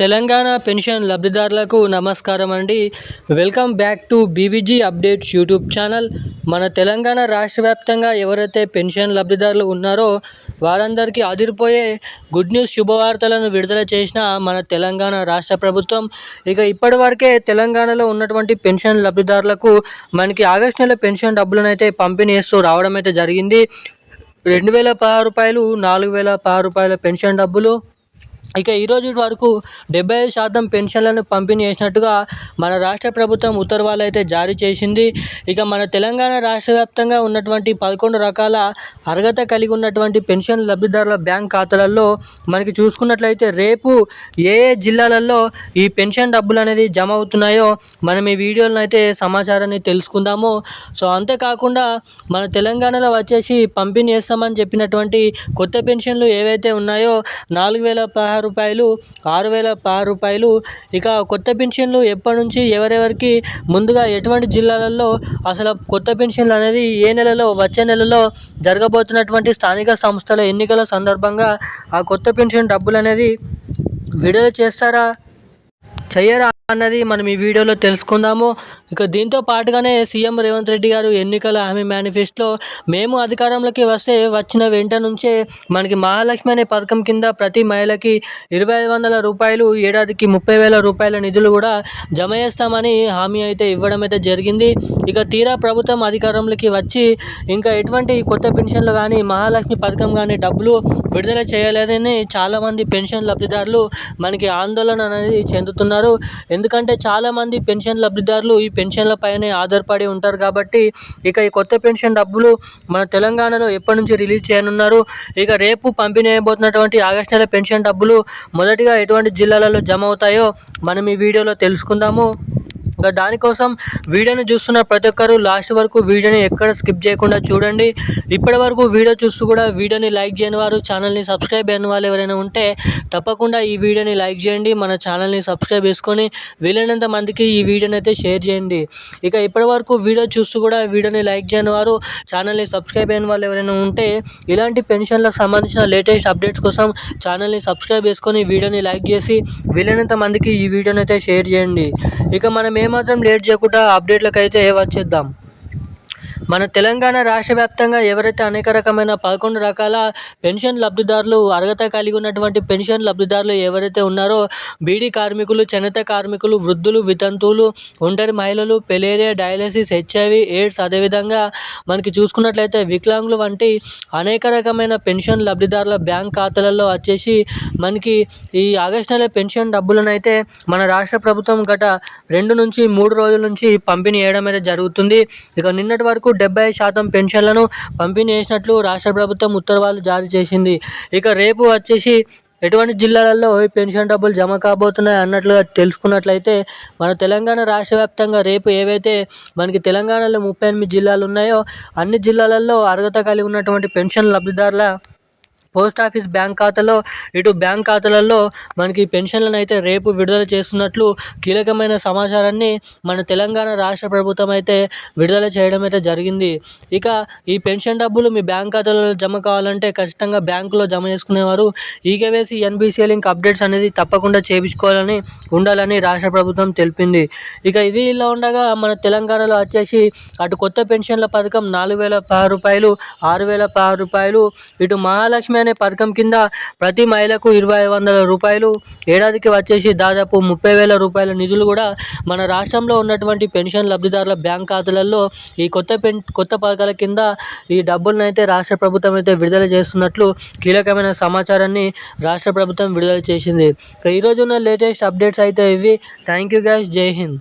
Telangana pension లబ్ధిదారులకు నమస్కారం అండి. Welcome back to BVG updates YouTube channel. మన తెలంగాణ రాష్ట్ర వ్యాప్తంగా ఎవరైతే పెన్షన్ లబ్ధిదారులు ఉన్నారో వారందరికీ అదిరిపోయే గుడ్ న్యూస్ శుభవార్తలను విడుదల చేసిన మన తెలంగాణ రాష్ట్ర ప్రభుత్వం. ఇక ఇప్పటివరకే తెలంగాణలో ఉన్నటువంటి పెన్షన్ లబ్ధిదారులకు మనకి ఆగస్టు నెల పెన్షన్ డబ్బులను అయితే పంపిణీ చేస్తూ రావడం అయితే జరిగింది. రెండు వేల పది రూపాయలు నాలుగు వేల పది రూపాయల పెన్షన్ డబ్బులు ఇక ఈరోజు వరకు డెబ్బై ఐదు శాతం పెన్షన్లను పంపిణీ చేసినట్టుగా మన రాష్ట్ర ప్రభుత్వం ఉత్తర్వులు అయితే జారీ చేసింది. ఇక మన తెలంగాణ రాష్ట్ర వ్యాప్తంగా ఉన్నటువంటి పదకొండు రకాల అర్హత కలిగి ఉన్నటువంటి పెన్షన్ లబ్ధిదారుల బ్యాంక్ ఖాతాలలో మనకి చూసుకున్నట్లయితే రేపు ఏ ఏ జిల్లాలలో ఈ పెన్షన్ డబ్బులు అనేది జమ అవుతున్నాయో మనం ఈ వీడియోలను అయితే సమాచారాన్ని తెలుసుకుందాము. సో అంతేకాకుండా మన తెలంగాణలో వచ్చేసి పంపిణీ చేస్తామని చెప్పినటువంటి కొత్త పెన్షన్లు ఏవైతే ఉన్నాయో నాలుగు వేల పదహారు రూపాయలు ఆరు వేల పదహారు రూపాయలు. ఇక కొత్త పెన్షన్లు ఎప్పటి నుంచి ఎవరెవరికి? ముందుగా ఎటువంటి జిల్లాలలో అసలు కొత్త పెన్షన్లు అనేది ఏ నెలలో వచ్చే నెలలో జరగబోతున్నటువంటి స్థానిక సంస్థల ఎన్నికల సందర్భంగా ఆ కొత్త పెన్షన్ డబ్బులు అనేది విడుదల చేస్తారా? చెయ్యరా అన్నది మనం ఈ వీడియోలో తెలుసుకుందాము. ఇక దీంతో పాటుగానే సీఎం రేవంత్ రెడ్డి గారు ఎన్నికల హామీ మేనిఫెస్టోలో మేము అధికారంలోకి వస్తే వచ్చిన వెంట నుంచే మనకి మహాలక్ష్మి అనే పథకం కింద ప్రతి మహిళకి ఇరవై ఐదు వందల రూపాయలు ఏడాదికి ముప్పై వేల రూపాయల నిధులు కూడా జమ చేస్తామని హామీ అయితే ఇవ్వడం అయితే జరిగింది. ఇక తీరా ప్రభుత్వం అధికారంలోకి వచ్చి ఇంకా ఎటువంటి కొత్త పెన్షన్లు కానీ మహాలక్ష్మి పథకం కానీ డబ్బులు విడుదల చేయలేదని చాలామంది పెన్షన్ లబ్ధిదారులు మనకి ఆందోళన అనేది చెందుతున్నారు. ఎందుకంటే చాలామంది పెన్షన్ లబ్ధిదారులు ఈ పెన్షన్ల పైనే ఆధారపడి ఉంటారు కాబట్టి ఇక ఈ కొత్త పెన్షన్ డబ్బులు మన తెలంగాణలో ఎప్పటి నుంచి రిలీజ్ చేయనున్నారు. ఇక రేపు పంపిణీ అయిపోతున్నటువంటి ఆగస్టు నెల పెన్షన్ డబ్బులు మొదటిగా ఎటువంటి జిల్లాలలో జమ అవుతాయో మనం ఈ వీడియోలో తెలుసుకుందాము. ఇంకా దానికోసం వీడియోని చూస్తున్న ప్రతి ఒక్కరు లాస్ట్ వరకు వీడియోని ఎక్కడ స్కిప్ చేయకుండా చూడండి. ఇప్పటి వరకు వీడియో చూస్తూ కూడా వీడియోని లైక్ చేయని వారు ఛానల్ని సబ్స్క్రైబ్ అయిన వాళ్ళు ఎవరైనా ఉంటే తప్పకుండా ఈ వీడియోని లైక్ చేయండి. మన ఛానల్ని సబ్స్క్రైబ్ చేసుకొని వీలైనంత మందికి ఈ వీడియోని అయితే షేర్ చేయండి. ఇక ఇప్పటి వరకు వీడియో చూస్తూ కూడా వీడియోని లైక్ చేయని వారు ఛానల్ని సబ్స్క్రైబ్ అయిన వాళ్ళు ఎవరైనా ఉంటే ఇలాంటి పెన్షన్లకు సంబంధించిన లేటెస్ట్ అప్డేట్స్ కోసం ఛానల్ని సబ్స్క్రైబ్ చేసుకొని వీడియోని లైక్ చేసి వీలైనంత మందికి ఈ వీడియోని అయితే షేర్ చేయండి. ఇక మనం ఏమాత్రం లేట్ చేయకుండా అప్డేట్లకు అయితే వచ్చేద్దాం. మన తెలంగాణ రాష్ట్ర వ్యాప్తంగా ఎవరైతే అనేక రకమైన పదకొండు రకాల పెన్షన్ లబ్ధిదారులు అర్హత కలిగి ఉన్నటువంటి పెన్షన్ లబ్ధిదారులు ఎవరైతే ఉన్నారో బీడీ కార్మికులు చేనేత కార్మికులు వృద్ధులు వితంతువులు ఒంటరి మహిళలు పెలేరియా డయాలసిస్ హెచ్ఐవి ఎయిడ్స్ అదేవిధంగా మనకి చూసుకున్నట్లయితే వికలాంగులు వంటి అనేక రకమైన పెన్షన్ లబ్ధిదారుల బ్యాంక్ ఖాతాలలో వచ్చేసి మనకి ఈ ఆగస్టు నెల పెన్షన్ డబ్బులను అయితే మన రాష్ట్ర ప్రభుత్వం గత రెండు నుంచి మూడు రోజుల నుంచి పంపిణీ చేయడం అయితే జరుగుతుంది. ఇక నిన్నటి వరకు డెబ్బై శాతం పెన్షన్లను పంపిణీ చేసినట్లు రాష్ట్ర ప్రభుత్వం ఉత్తర్వులు జారీ చేసింది. ఇక రేపు వచ్చేసి ఎటువంటి జిల్లాలలో పెన్షన్ డబ్బులు జమ కాబోతున్నాయి అన్నట్లుగా తెలుసుకున్నట్లయితే మన తెలంగాణ రాష్ట్ర వ్యాప్తంగా రేపు ఏవైతే మనకి తెలంగాణలో ముప్పై ఎనిమిది జిల్లాలు ఉన్నాయో అన్ని జిల్లాలలో అర్హత కలిగి ఉన్నటువంటి పెన్షన్ లబ్ధిదారుల పోస్ట్ ఆఫీస్ బ్యాంక్ ఖాతాలో ఇటు బ్యాంక్ ఖాతాలలో మనకి పెన్షన్లను అయితే రేపు విడుదల చేస్తున్నట్లు కీలకమైన సమాచారాన్ని మన తెలంగాణ రాష్ట్ర ప్రభుత్వం అయితే విడుదల చేయడం అయితే జరిగింది. ఇక ఈ పెన్షన్ డబ్బులు మీ బ్యాంక్ ఖాతాలో జమ కావాలంటే ఖచ్చితంగా బ్యాంకులో జమ చేసుకునేవారు. ఈకేవేసి ఎన్బీసీఎల్ లింక్ అప్డేట్స్ అనేది తప్పకుండా చేయించుకోవాలని ఉండాలని రాష్ట్ర ప్రభుత్వం తెలిపింది. ఇక ఇది ఇలా ఉండగా మన తెలంగాణలో వచ్చేసి అటు కొత్త పెన్షన్ల పథకం నాలుగు వేల పది రూపాయలు ఆరు వేల పది రూపాయలు ఇటు మహాలక్ష్మి అనే పథకం కింద ప్రతి మహిళకు ఇరవై వందల రూపాయలు ఏడాదికి వచ్చేసి దాదాపు ముప్పై వేల రూపాయల నిధులు కూడా మన రాష్ట్రంలో ఉన్నటువంటి పెన్షన్ లబ్ధిదారుల బ్యాంక్ ఖాతాలలో ఈ కొత్త పెన్ కొత్త పథకాల కింద ఈ డబ్బులను అయితే రాష్ట్ర ప్రభుత్వం అయితే విడుదల చేస్తున్నట్లు కీలకమైన సమాచారాన్ని రాష్ట్ర ప్రభుత్వం విడుదల చేసింది. ఈరోజు ఉన్న లేటెస్ట్ అప్డేట్స్ అయితే ఇవి. Thank you guys. జై హింద్.